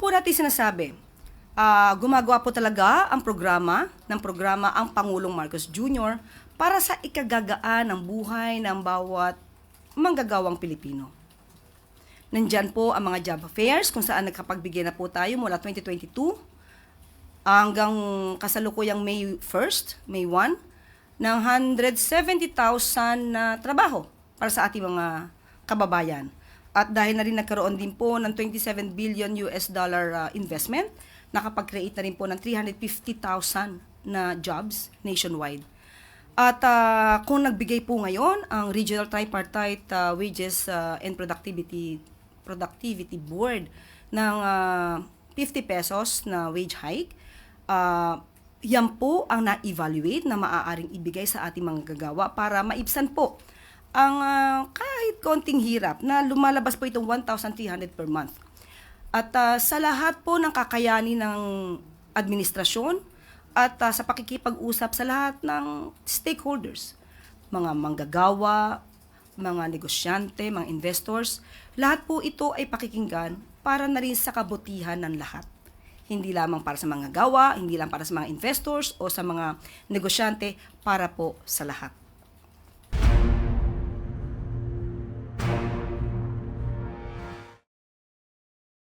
po natin sinasabi, ah, gumagawa po talaga ang programa ng programa ang Pangulong Marcos Jr. para sa ikagagaan ng buhay ng bawat manggagawang Pilipino. Nandyan po ang mga job fairs kung saan nagkapagbigay na po tayo mula 2022 hanggang kasalukuyang May 1st, May 1, ng 170,000 na trabaho para sa ating mga kababayan. At dahil na rin nagkaroon din po ng 27 billion US dollar uh, investment, nakapag-create na rin po ng 350,000 na jobs nationwide. At ah, kung nagbigay po ngayon ang Regional Tripartite ah, Wages ah, and Productivity Productivity Board ng ah, 50 pesos na wage hike, ah, yan po ang na-evaluate na maaaring ibigay sa ating mga gagawa para maibsan po ang ah, kahit konting hirap na lumalabas po itong 1,300 per month. At ah, sa lahat po ng kakayanin ng administrasyon at ah, sa pakikipag-usap sa lahat ng stakeholders, mga manggagawa, mga negosyante, mga investors, lahat po ito ay pakikinggan para na rin sa kabutihan ng lahat. Hindi lamang para sa mga gawa, hindi lang para sa mga investors o sa mga negosyante, para po sa lahat.